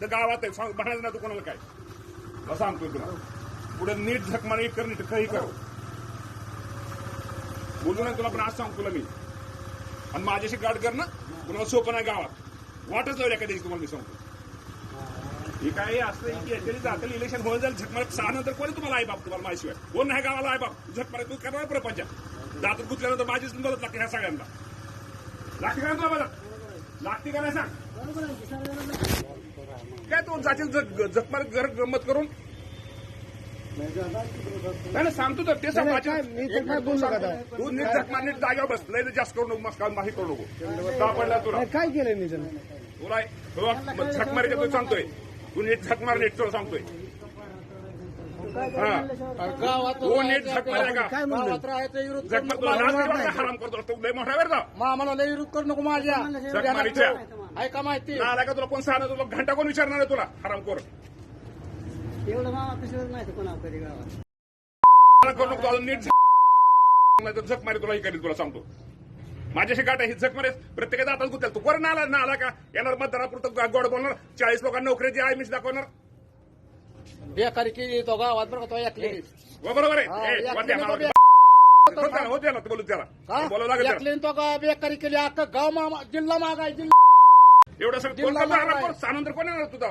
इथं गावात आहे. सांग म्हणायचं ना तू कोणाला काय? मला सांगतोय तुला. पुढे नीट झक मारा कर नीट काही कर. बोलू नाही तुला पण आज सांग तुला मी. आणि माझ्याशी गाठ कर ना. कुणाला सोपं नाही गावात. वाटच लावली एका दिवशी तुम्हाला मी सांगतो. हे काय असतं की याच्याने जातील इलेक्शन होऊन जाईल झकमार सहा नंतर कोणी तुम्हाला आई बाप तुम्हाला माझ्याशिवाय कोण नाही गावाला आई बाप? झकमार तू करणार प्रपंच. जातात गुतल्यानंतर माझीच मदत लागते ह्या सगळ्यांना. लागते का तुला मदत? लागते का नाही सांग? काय तू जातील झकमार घर गंमत करून? नाही सांगतो तर ते सांग माझ्या- मी तर काय बोललो का आता? तू नीट झकमार नीट जागेवर बस लय जास्त करू नको मस्त माही करू नको. का पडला तुला? काय केलंय मी तुला तुला झक मारायचं तू सांगतोय. तू नीट झक मार नीट तुला सांगतोय. हा. तू नीट का? तुला? हराम करतो. तू लय मोठा वेळ जा मामाला लय विरोध करू नको माझ्या. ऐका माहिती? ना आला का तुला कोण सांगणार? तुला घंटा कोण विचारणार आहे तुला? हराम कर एवढं कसं नाही कोणा कधी गावात. मला करू नको अजून नीट झक नाही तर झक मारी तुला ही तुला सांगतो. माझ्याशी गाठ आहे ही झक मारे प्रत्येकाचा आता गुतेल तू कोण आला ना आला का येणार मतदारापुरतं गोड बोलणार. चाळीस लोकांना नोकरीची आहे मिस दाखवणार. बेकारी केली तो गावात बरं का तो ऐकली हो, बरोबर हा, आहे ए, या वाद्या केलं मारा. तो हो त्याला, त्याला, बोलू त्याला. बोलावं लागेल त्याला. तो गा बेकारी केली. अख्खा गाव मामा जिल्हा मागाय जिल्हा एवढं सगळं कोण करणार? कर. सानंतर कोण येणार तुझा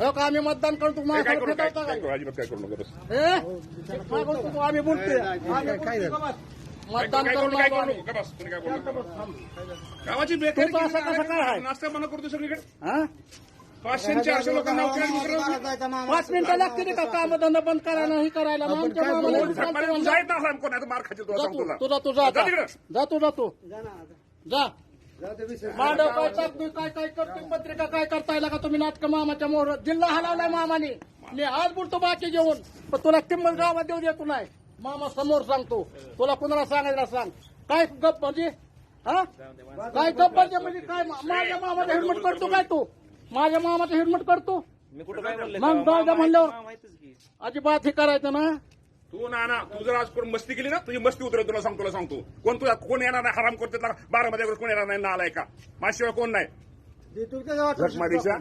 हो का आम्ही मतदान करतो काय माझ्या करू काय काय करू अजिबात काय करू नको बस. काय करतो तू? आम्ही बोलतोय आम्ही? काय मतदान करू करून काय करू. नको बस, काय. गावाची बेकारी तू तर असं कसं काय आहे? नाश्ता बंद करतो सगळीकडे हा? पाचशे आणि चारशे लोकांना. पाच मिनिटं लागते का काम धंदा बंद करायला हे करायला मग आमच्या मामाला सकाळी मार तुला जा सांगतो तू तुला. तुझा तू जा जा आता. तिकडं. जा तू जा तू जा मांडव काय टाकतोय काय काय करतोय पत्रिका काय करताय का तुम्ही नाटक मामाच्या मोर जिल्हा हलवलाय मामाने. मी आज बोलतो बाकी जेवण पण तुला किंमत गावात देऊ देतो नाही. मामा समोर सांगतो. तुला कुणाला सांगायला सांग. काय गप म्हणजे? हा? काय गप म्हणजे म्हणजे काय? माझ्या मामाचा हेल्मेट करतो काय तू? माझ्या मामाचा हेल्मेट करतो? मग म्हणल्यावर अजिबात हे करायचं ना? तू ना ना तू जर आज कोण मस्ती केली ना तुझी मस्ती उतरेल तुला सांगतो तुला सांगतो. कोण तुला कोण येणार नाही हराम करते बारा मध्ये कोण येणार नाही ना आलाय का? माझ्याशिवाय कोण नाही. झकमारीच्या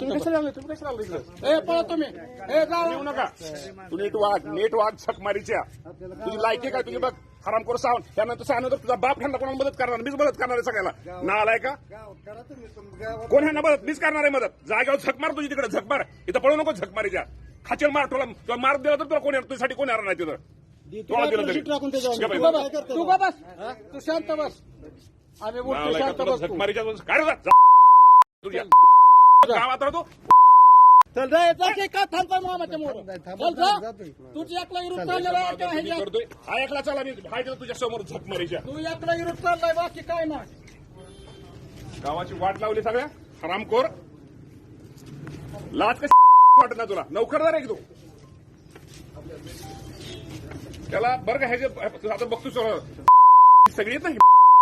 तुम्ही लागले? लागले? पळा नका. तू नीट नीट झकमारीच्या तुझी लायकी काय? तुझी बघ हराम करू सांग त्यानंतर सांगणार तुझा बाप ह्यांना कोणाला मदत करणार? मीच मदत करणार आहे सगळ्याला. ना आलाय का? कोण ह्यांना मदत? मीच करणार आहे मदत. जागेवर झक मार तुझी तिकडे झक मार. इथं पळू नको झक मारीच्या. खाचेल मार तुला तुला मार दिला तर तुला कोण येणार? तुझ्यासाठी कोण येणार नाही तिथं? तुला दिलं तरी. तू बस? शांत बस. आम्ही बोलतो नालायका, शांत तुला बस झक तू. मारीच्या काय रे जा? तुझ्या गावात राहतो चल जा जा की का थांबताय मामाच्या मोर? नाही, थांबत चल जा. नाही, जातोय. तुझी एकला विरुद्ध चाललेला आहे का मी ह्याच्यात? करतोय हा एकला चला मी. हाय तुझ्या समोर झक मारीच्या तू एकला विरुद्ध चाललाय बाकी काय नाही. गावाची वाट लावली सगळ्या. हरामखोर. लाच कशी वाटत ना तुला. नौकरदार आहे तू? त्याला बरं का ह्याचे आता बघतो सगळी. ना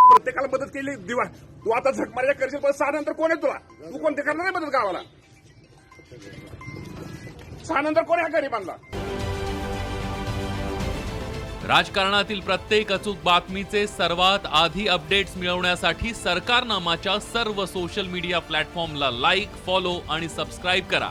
प्रत्येकाला मदत केली दिवा. तू आता झक मारायला करशील पण सहा नंतर कोण आहे तुला? तू कोणते करणार नाही मदत गावाला? सहा नंतर कोण आहे हा गरीबांना? राजकारणातील प्रत्येक अचूक बातमीचे सर्वात आधी अपडेट्स मिळवण्यासाठी सरकारनामाच्या सर्व सोशल मीडिया प्लॅटफॉर्मला लाईक फॉलो आणि सबस्क्राईब करा.